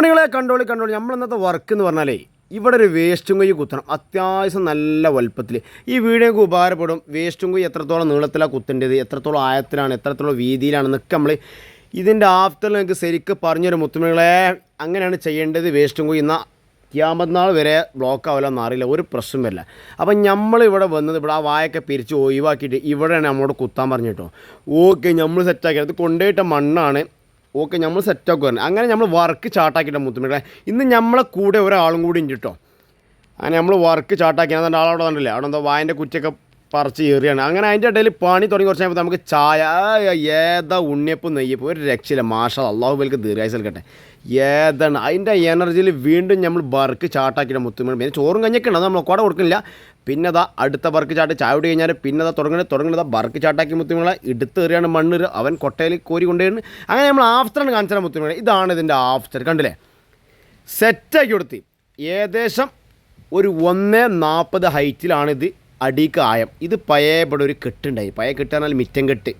മുത്തുമണികളെ കണ്ടോളി കണ്ടോളി. നമ്മൾ ഇന്നത്തെ വർക്ക് എന്ന് പറഞ്ഞാലേ ഇവിടെ ഒരു വേസ്റ്റും കൊയ്യ് കുത്തണം. അത്യാവശ്യം നല്ല വലുപ്പത്തിൽ ഈ വീഡിയോക്ക് ഉപകാരപ്പെടും. വേസ്റ്റും കൊയ്യ് എത്രത്തോളം നീളത്തിലാണ് കുത്തേണ്ടത് എത്രത്തോളം ആയത്തിലാണ് എത്രത്തോളം വീതിയിലാണ് വീതിയിലാണെന്നൊക്കെ നമ്മൾ ഇതിന്റെ ആഫ്റ്ററിൽ നിങ്ങൾക്ക് ശരിക്ക് പറഞ്ഞൊരു മുത്തുമണികളെ അങ്ങനെയാണ് ചെയ്യേണ്ടത് വേസ്റ്റും കൊയ്യുന്ന ക്യാമ്പനാൾ വരെ ബ്ലോക്ക് ആവില്ലെന്ന് അറിയില്ല ഒരു പ്രശ്നം വരില്ല. അപ്പം നമ്മൾ ഇവിടെ വന്നത് ഇവിടെ ആ വായൊക്കെ പിരിച്ച് ഒഴിവാക്കിയിട്ട് ഇവിടെയാണ് നമ്മളോട് കുത്താൻ പറഞ്ഞു കേട്ടോ. ഓക്കെ നമ്മൾ സെറ്റാക്കി അത് കൊണ്ടുപോയിട്ട മണ്ണാണ്. ഓക്കെ നമ്മൾ സെറ്റ് പറഞ്ഞു. അങ്ങനെ നമ്മൾ വർക്ക് ചാട്ടാക്കിയിട്ട് മുത്തുമികളെ ഇന്ന് നമ്മളെ കൂടെ ഒരാളും കൂടി ഉണ്ട് കേട്ടോ അങ്ങനെ നമ്മൾ വർക്ക് ചാട്ടാക്കി അതുകൊണ്ട് ആളവിടെ കണ്ടില്ലേ? അവിടെ എന്തോ വായന്റെ കുറ്റിയൊക്കെ പറിച്ച് കയറിയാണ് അങ്ങനെ അതിന്റെ ഇടയിൽ പണി തുടങ്ങി കുറച്ച് കഴിയുമ്പോൾ നമുക്ക് ചായ ഏതാ ഉണ്ണിയപ്പം നെയ്യപ്പം ഒരു രക്ഷയില്ല. മാഷ അള്ളാഹു വലിക്ക് ദീർഘായുസ് നൽകട്ടെ. ഏതാണ്? അതിന്റെ എനർജിയിൽ വീണ്ടും നമ്മൾ ബർക്ക് ചാട്ടാക്കിയിട്ട് മുത്തുമ്പോൾ പിന്നെ ചോറും കഞ്ഞൊക്കെ അത് നമ്മൾ കുട കൊടുക്കുന്നില്ല. പിന്നെ അതാ അടുത്ത ബർക്ക് ചാട്ട് ചായ കുടി കഴിഞ്ഞാൽ പിന്നെ അതാ തുടങ്ങണത് തുടങ്ങുന്നത് ബർക്ക് ചാട്ടാക്കി മുത്തുമണികളെ എടുത്തേറിയാണ് മണ്ണ് അവൻ കൊട്ടയിൽ കോരി കൊണ്ടുവരുന്നു. അങ്ങനെ നമ്മൾ ആഫ്റ്ററാണ് കാണിച്ചാൽ മുത്തുമിള ഇതാണ് ഇതിന്റെ ആഫ്റ്റർ. കണ്ടില്ലേ? സെറ്റാക്കി കൊടുത്തി. ഏകദേശം ഒരു ഒന്ന് നാൽപ്പത് ഹൈറ്റിലാണിത് അടിക്ക് ആയം. ഇത് പഴയപടെ ഒരു കെട്ടുണ്ടായി. പയ കെട്ട് പറഞ്ഞാൽ മിറ്റം കെട്ട്.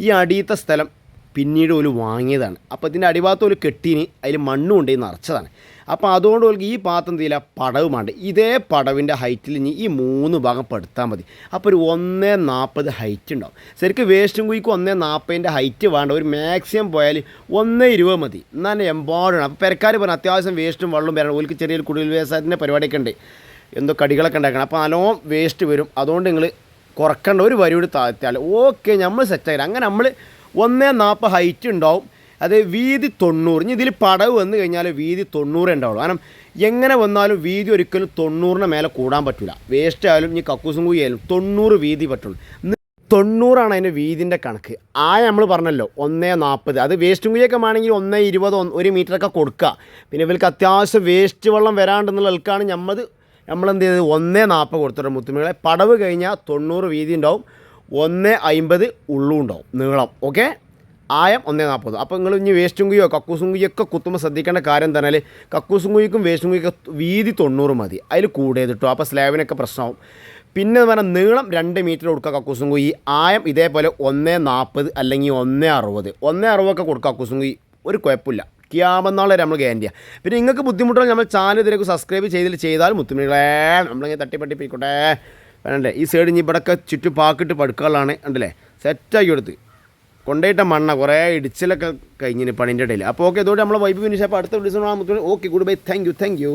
ഈ അടിയത്തെ സ്ഥലം പിന്നീട് ഒരു വാങ്ങിയതാണ്. അപ്പോൾ ഇതിന്റെ അടിഭാഗത്ത് ഒരു കെട്ടിന് അതിൽ മണ്ണും ഉണ്ട് നിറച്ചതാണ്. അപ്പോൾ അതുകൊണ്ട് ഓൾക്ക് ഈ പാത്രം തീല ചെയ്യില്ല? പടവുമാണ്ട് ഇതേ പടവിന്റെ ഹൈറ്റിൽ ഇനി ഈ മൂന്ന് ഭാഗം പെടുത്താൽ മതി. അപ്പോൾ ഒരു ഒന്നേ നാൽപ്പത് ഹൈറ്റ് ഉണ്ടാവും. ശരിക്കും വേസ്റ്റും കുഴിക്ക് ഒന്നേ നാൽപ്പതിന്റെ ഹൈറ്റ് വേണ്ട. ഒരു മാക്സിമം പോയാൽ ഒന്നേ ഇരുപത് മതി. എന്നാൽ എമ്പാടാണ് അപ്പോൾ പെരക്കാർ പറഞ്ഞു അത്യാവശ്യം വേസ്റ്റും വെള്ളവും വരണം ഓൾക്ക് ചെറിയൊരു കുടിൽ വ്യവസായത്തിന്റെ പരിപാടിയൊക്കെ ഉണ്ട്. എന്തോ കടികളൊക്കെ ഉണ്ടാക്കണം. അപ്പോൾ നല്ലോണം വേസ്റ്റ് വരും. അതുകൊണ്ട് നിങ്ങൾ കുറക്കേണ്ട ഒരു വരിയോട് താഴ്ത്തിയാൽ ഓക്കെ നമ്മൾ സെറ്റായി അങ്ങനെ നമ്മൾ ഒന്നേ നാൽപ്പത് ഹൈറ്റ് ഉണ്ടാവും. അത് വീതി തൊണ്ണൂറ്. ഇനി ഇതിൽ പടവ് വന്നു കഴിഞ്ഞാൽ വീതി തൊണ്ണൂറ് ഉണ്ടാവുള്ളൂ. കാരണം എങ്ങനെ വന്നാലും വീതി ഒരിക്കലും തൊണ്ണൂറിന് മേലെ കൂടാൻ പറ്റില്ല വേസ്റ്റ് ആയാലും ഇനി കക്കൂസും കൂടി ആയാലും തൊണ്ണൂറ് വീതി പറ്റുള്ളൂ. തൊണ്ണൂറാണ് അതിന്റെ വീതിന്റെ കണക്ക്. ആ നമ്മൾ പറഞ്ഞല്ലോ ഒന്നേ നാൽപ്പത് അത് വേസ്റ്റും കുഴിയൊക്കെ ആണെങ്കിൽ ഒന്നേ ഇരുപത് ഒരു മീറ്ററൊക്കെ കൊടുക്കുക പിന്നെ ഇവർക്ക് അത്യാവശ്യം വേസ്റ്റ് വെള്ളം വരാണ്ടെന്നുള്ള ആൾക്കാണ് നമ്മൾ നമ്മളെന്ത് ചെയ്തത് ഒന്നേ നാൽപ്പത് കൊടുത്തിട്ട് മുത്തുമണികളെ. പടവ് കഴിഞ്ഞാൽ തൊണ്ണൂറ് വീതി ഉണ്ടാവും. ഒന്ന് അമ്പത് ഉള്ളും ഉണ്ടാവും നീളം. ഓക്കെ? ആയം ഒന്നേ നാൽപ്പത്. അപ്പോൾ നിങ്ങൾ ഇനി വേസ്റ്റും കുയ്യോ കക്കൂസും കുയ്യൊക്കെ കുത്തുമ്പോൾ ശ്രദ്ധിക്കേണ്ട കാര്യം എന്താ പറഞ്ഞാൽ കക്കൂസും കുയ്ക്കും വേസ്റ്റും കുയ്ക്കും വീതി തൊണ്ണൂറ് മതി. അതിൽ കൂടിയത് കിട്ടും അപ്പോൾ സ്ലാബിനൊക്കെ പ്രശ്നമാവും. പിന്നെ എന്ന് പറഞ്ഞാൽ നീളം രണ്ട് മീറ്റർ കൊടുക്കുക കക്കൂസും കുയ്യി. ആയം ഇതേപോലെ ഒന്നേ നാൽപ്പത് അല്ലെങ്കിൽ ഒന്നേ അറുപത്. ഒന്നേ അറുപതൊക്കെ കൊടുക്കുക കക്കൂസും കുയ്യി. ഒരു കുഴപ്പമില്ല. ക്യാമെന്നാളെ നമ്മൾ ഗ്യാരണ്ടിയാണ് പിന്നെ നിങ്ങൾക്ക് ബുദ്ധിമുട്ടുള്ള നമ്മൾ ചാനൽ ഇതിലേക്ക് സബ്സ്ക്രൈബ് ചെയ്തിൽ ചെയ്താൽ മുത്തുമികളെ നമ്മളിങ്ങനെ തട്ടിപ്പട്ടിപ്പിക്കോട്ടെ വേണ്ടേ ഈ സൈഡ് ഇനി ഇവിടെയൊക്കെ ചുറ്റും പാക്കിട്ട് പടുക്കുകളാണ് ഉണ്ടല്ലേ സെറ്റാക്കി കൊടുത്ത്. കൊണ്ടുപോയിട്ട മണ്ണ കുറേ ഇടിച്ചിലൊക്കെ കഴിഞ്ഞിന് പണിന്റെ ഇടയിൽ അപ്പോൾ ഓക്കെ ഇതോടെ നമ്മൾ വൈബ് ഫിനിഷ് അപ്പോൾ അടുത്ത ദിവസം okay good bye thank you thank you